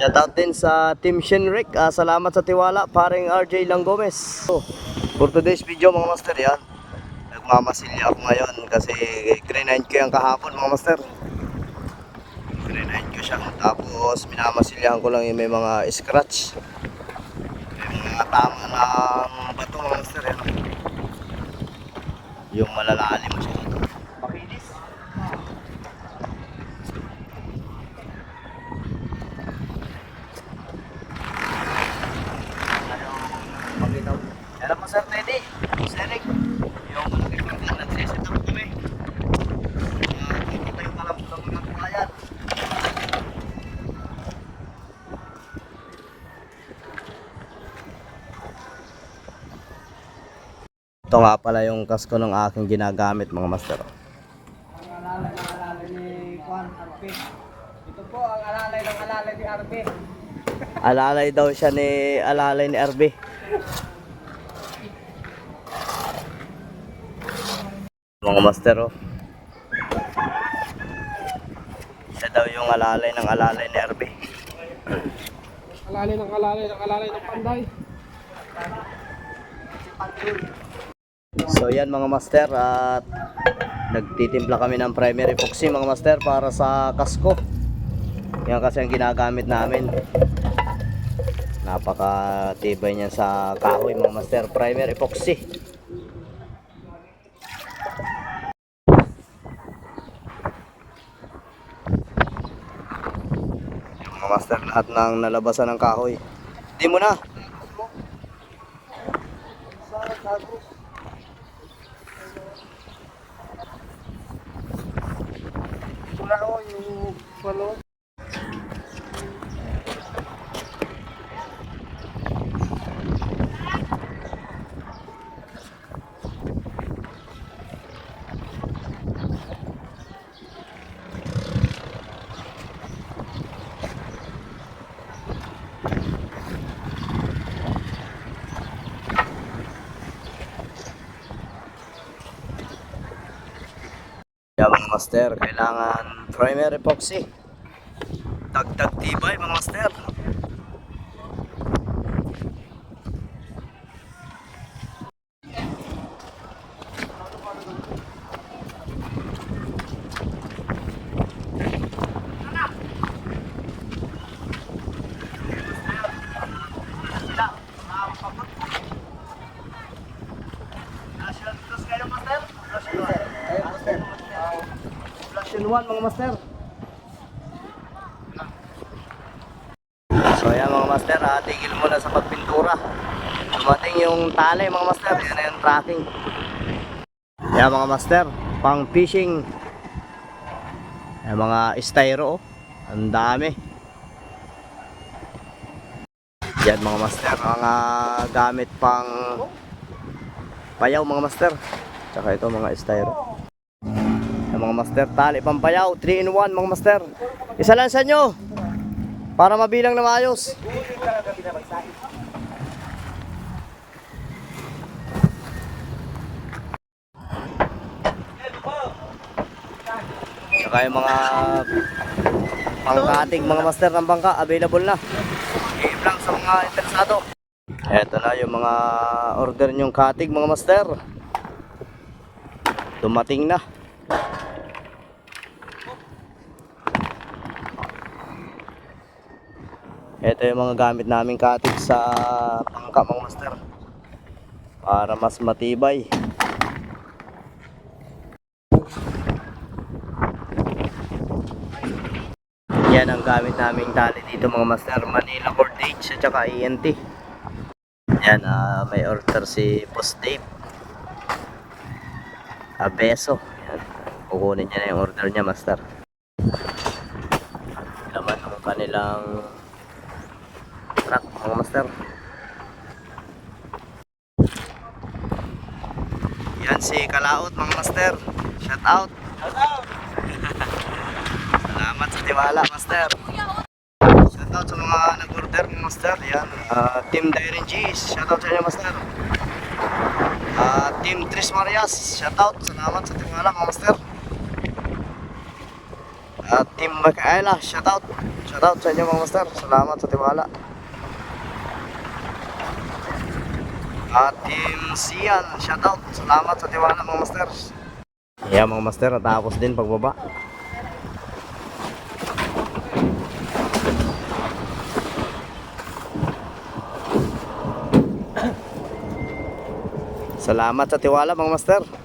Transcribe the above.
Shoutout din sa Team Shinrick. Ah, salamat sa tiwala, paring RJ Lang Gomez. So, for today's video mga master yan. Nagmamasilya ako ngayon kasi grenade ko yung kahapon mga master. Grenade ko siya. Tapos minamasilyahan ko lang yung may mga scratch. May mga tama ng bato mga master yan. Yung malalalim siya mo. Yan po Sir Teddy. Sir Rick. Yung malaki ko na nagsisit up kami. Uh, Kita yung kalam ng mga kabayan. Ito nga pala yung kasko ng aking ginagamit mga master. Ang alalay ng alalay ni Juan RP. Ito po ang alalay ng alalay ni RP. Alalay daw siya ni alalay ni RB. Mga master oh. Siya daw yung alalay ng alalay ni RB. Alalay ng alalay ng alalay ng panday. So yan mga master at nagtitimpla kami ng primary epoxy mga master para sa kasko. Yan kasi ang ginagamit namin. Napaka tibay niyan sa kahoy mga master primary epoxy. Master lahat ng nalabasan ng kahoy. Di mo na. Wala o yung. Kaya mga master, kailangan primer epoxy. Dagdag tibay mga master. Flush 1 mga master. So yan mga master, ah, tigil muna sa pagpintura. Dumating yung tali mga master, yan na yung tracking. Yan mga master, pang fishing. Yan mga styro, oh. ang dami. Yan mga master, mga gamit pang payaw mga master. Tsaka ito mga styro. Yung mga master, tali pampayaw, 3 in 1 mga master. Isa lang sa inyo. Para mabilang na maayos. Saka yung mga pangkating mga master ng bangka, available na. i lang sa mga interesado. Eto na yung mga order nyong katig mga master. Dumating na. Ito yung mga gamit namin katig sa pangka mga master. Para mas matibay. Yan ang gamit naming tali dito mga master. Manila Cordage at saka ENT. Yan, ah, may order si Post Dave. Abeso. Yan. Kukunin niya na yung order niya master. Naman ang kanilang master. Yan si Kalaot mga master. Shout out. Salamat sa tiwala master. Shout out sa mga nag-order mga master. Yan. ah, Team Dairin Cheese. Shout out sa inyo master. Ah, Team Tris Marias. Shout out. Salamat sa tiwala mga master. At Team Makaela, shoutout. Shoutout sa inyo mga master. Salamat sa tiwala. At Sian, shoutout. Salamat sa tiwala mga master. Yeah mga master, natapos din pagbaba. Salamat sa tiwala mga master.